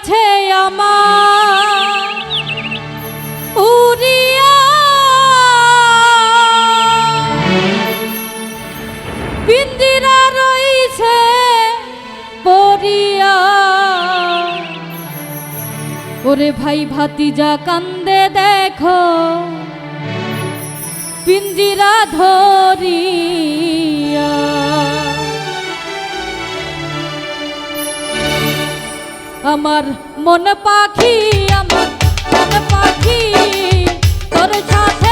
গেছে আমার বিন্দিরা রইছে পড়িয়া। ওরে ভাই ভাতি যা কান্দে দেখো পিঞ্জিরা ধরিয়া। আমার মন পাখি আমার মন পাখি তোর সাথে